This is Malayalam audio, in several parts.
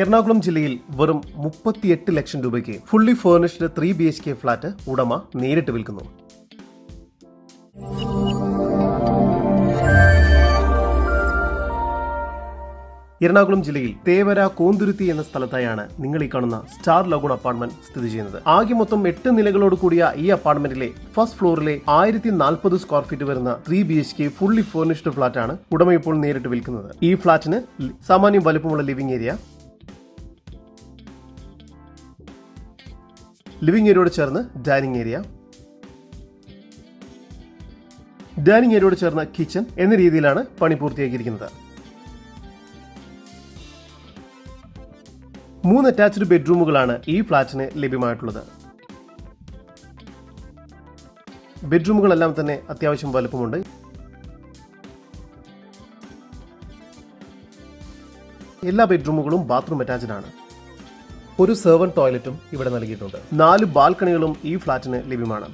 എറണാകുളം ജില്ലയിൽ വെറും മുപ്പത്തിയെട്ട് ലക്ഷം രൂപയ്ക്ക് fully furnished three B H K flat ഉടമ നേരിട്ട് വിൽക്കുന്നു. എറണാകുളം ജില്ലയിൽ തേവര കോന്തുരുത്തി എന്ന സ്ഥലത്തായാണ് നിങ്ങൾ ഈ കാണുന്ന സ്റ്റാർ ലഗൂൺ അപ്പാർട്ട്മെന്റ് സ്ഥിതി ചെയ്യുന്നത്. ആകെ മൊത്തം എട്ട് നിലകളോട് കൂടിയ ഈ അപ്പാർട്ട്മെന്റിലെ ഫസ്റ്റ് ഫ്ലോറിലെ ആയിരത്തി നാൽപ്പത് സ്ക്വയർ ഫീറ്റ് വരുന്ന three B H K fully furnished ഫ്ളാറ്റാണ് ഉടമ ഇപ്പോൾ നേരിട്ട് വിൽക്കുന്നത്. ഈ ഫ്ളാറ്റിന് സാമാന്യം വലുപ്പമുള്ള ലിവിംഗ് ഏരിയ ലിവിംഗ് ഏരിയയോട് ചേർന്ന് ഡൈനിങ് ഏരിയ ഡൈനിങ് ഏരിയയോട് ചേർന്ന കിച്ചൺ എന്ന രീതിയിലാണ് പണി പൂർത്തിയാക്കിയിരിക്കുന്നത്. മൂന്ന് അറ്റാച്ച്ഡ് ബെഡ്റൂമുകളാണ് ഈ ഫ്ളാറ്റിന് ലഭ്യമായിട്ടുള്ളത്. ബെഡ്റൂമുകളെല്ലാം തന്നെ അത്യാവശ്യം വലുപ്പമുണ്ട്. എല്ലാ ബെഡ്റൂമുകളും ബാത്റൂം അറ്റാച്ച്ഡ് ആണ്. ഒരു സെർവൻ ടോയ്ലറ്റും ഇവിടെ നൽകിയിട്ടുണ്ട്. നാല് ബാൽക്കണികളും ഈ ഫ്ലാറ്റിന് ലഭ്യമാണ്.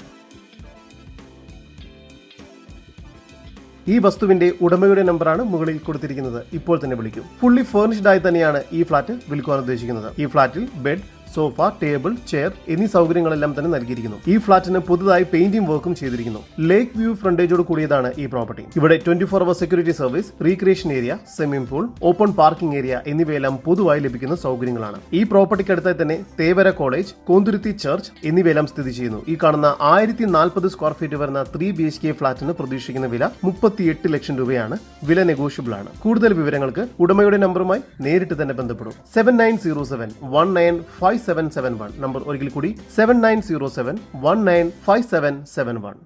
ഈ വസ്തുവിന്റെ ഉടമയുടെ നമ്പറാണ് മുകളിൽ കൊടുത്തിരിക്കുന്നത്. ഇപ്പോൾ തന്നെ വിളിക്കും. ഫുള്ളി ഫർണിഷ്ഡ് ആയി തന്നെയാണ് ഈ ഫ്ളാറ്റ് വിൽക്കുവാൻ ഉദ്ദേശിക്കുന്നത്. ഈ ഫ്ളാറ്റിൽ ബെഡ് സോഫ ടേബിൾ ചെയർ എന്നീ സൗകര്യങ്ങളെല്ലാം തന്നെ നൽകിയിരിക്കുന്നു. ഈ ഫ്ളാറ്റിന് പുതുതായി പെയിന്റിംഗ് വർക്കും ചെയ്തിരിക്കുന്നു. ലേക്ക് വ്യൂ ഫ്രണ്ടേജോട് കൂടിയതാണ് ഈ പ്രോപ്പർട്ടി. ഇവിടെ twenty four hour security service recreation area swimming pool open parking area എന്നിവയെല്ലാം പൊതുവായി ലഭിക്കുന്ന സൗകര്യങ്ങളാണ്. ഈ പ്രോപ്പർട്ടിക്ക് അടുത്തായി തന്നെ തേവര കോളേജ് കോന്തുരുത്തി ചർച്ച് എന്നിവയെല്ലാം സ്ഥിതി ചെയ്യുന്നു. ഈ കാണുന്ന ആയിരത്തി നാൽപ്പത് സ്ക്വയർ ഫീറ്റ് വരുന്ന ത്രീ ബി എച്ച് കെ ഫ്ളാറ്റിന് പ്രതീക്ഷിക്കുന്ന വില മുപ്പത്തിയെട്ട് ലക്ഷം രൂപയാണ്. വില നെഗോഷ്യബിൾ ആണ്. കൂടുതൽ വിവരങ്ങൾക്ക് ഉടമയുടെ നമ്പറുമായി നേരിട്ട് തന്നെ ബന്ധപ്പെടും. Seven nine zero seven one nine five seven seven one number ഒരിക്കൽ കൂടി seven nine zero seven one nine five seven seven one